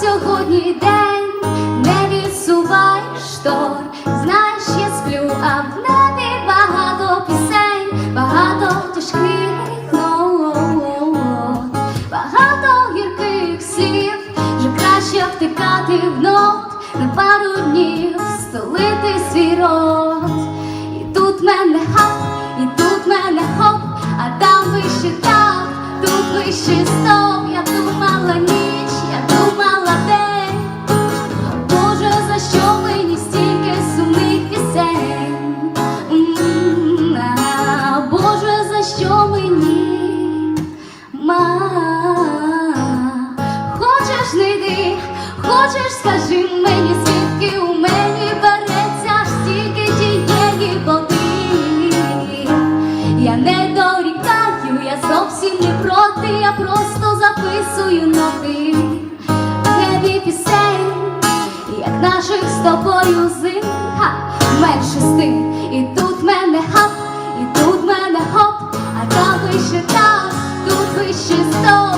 Сьогодні день, не відсувай штор, знаєш, я сплю, а в небі багато пісень, багато тяжких краще втикати в нот, на пару днів столити свій рот. Хочеш, скажи мені, звідки у мені береться стільки тієї води. Я не дорікаю, я зовсім не проти, я просто записую ноти. В небі пісень, як наших з тобою зим, ха, менше з тим, і тут мене хап, і тут мене хоп, а там вище так, тут вище стоп,